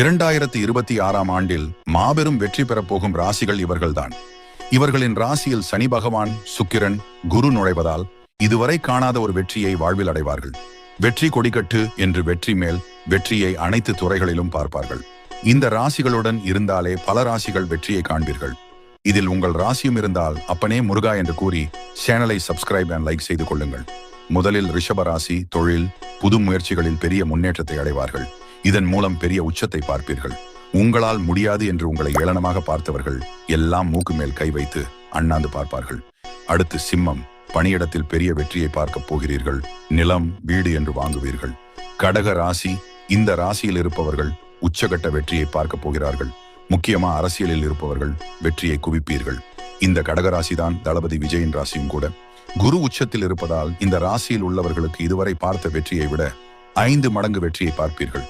இரண்டாயிரத்தி இருபத்தி ஆறாம் ஆண்டில் மாபெரும் வெற்றி பெறப்போகும் ராசிகள் இவர்கள்தான். இவர்களின் ராசியில் சனி பகவான் சுக்கிரன் குரு நுழைவதால் இதுவரை காணாத ஒரு வெற்றியை வாழ்வில் அடைவார்கள். வெற்றி கொடிக்கட்டு என்று வெற்றி மேல் வெற்றியை அனைத்து துறைகளிலும் பார்ப்பார்கள். இந்த ராசிகளுடன் இருந்தாலே பல ராசிகள் வெற்றியை காண்பீர்கள். இதில் உங்கள் ராசியும் இருந்தால் அப்பனே முருகா என்று கூறி சேனலை சப்ஸ்கிரைப் அண்ட் லைக் செய்து கொள்ளுங்கள். முதலில் ரிஷபராசி தொழில் புது முயற்சிகளில் பெரிய முன்னேற்றத்தை அடைவார்கள். இதன் மூலம் பெரிய உச்சத்தை பார்ப்பீர்கள். உங்களால் முடியாது என்று உங்களை ஏளனமாக பார்த்தவர்கள் எல்லாம் மூக்கு மேல் கை வைத்து அண்ணாந்து பார்ப்பார்கள். அடுத்து சிம்மம் பணியிடத்தில் பெரிய வெற்றியை பார்க்கப் போகிறீர்கள். நிலம் வீடு என்று வாங்குவீர்கள். கடக ராசி இந்த ராசியில் இருப்பவர்கள் உச்சகட்ட வெற்றியை பார்க்கப் போகிறார்கள். முக்கியமா அரசியலில் இருப்பவர்கள் வெற்றியை குவிப்பீர்கள். இந்த கடகராசிதான் தளபதி விஜயின் ராசியும் கூட. குரு உச்சத்தில் இருப்பதால் இந்த ராசியில் உள்ளவர்களுக்கு இதுவரை பார்த்த வெற்றியை விட ஐந்து மடங்கு வெற்றியை பார்ப்பீர்கள்.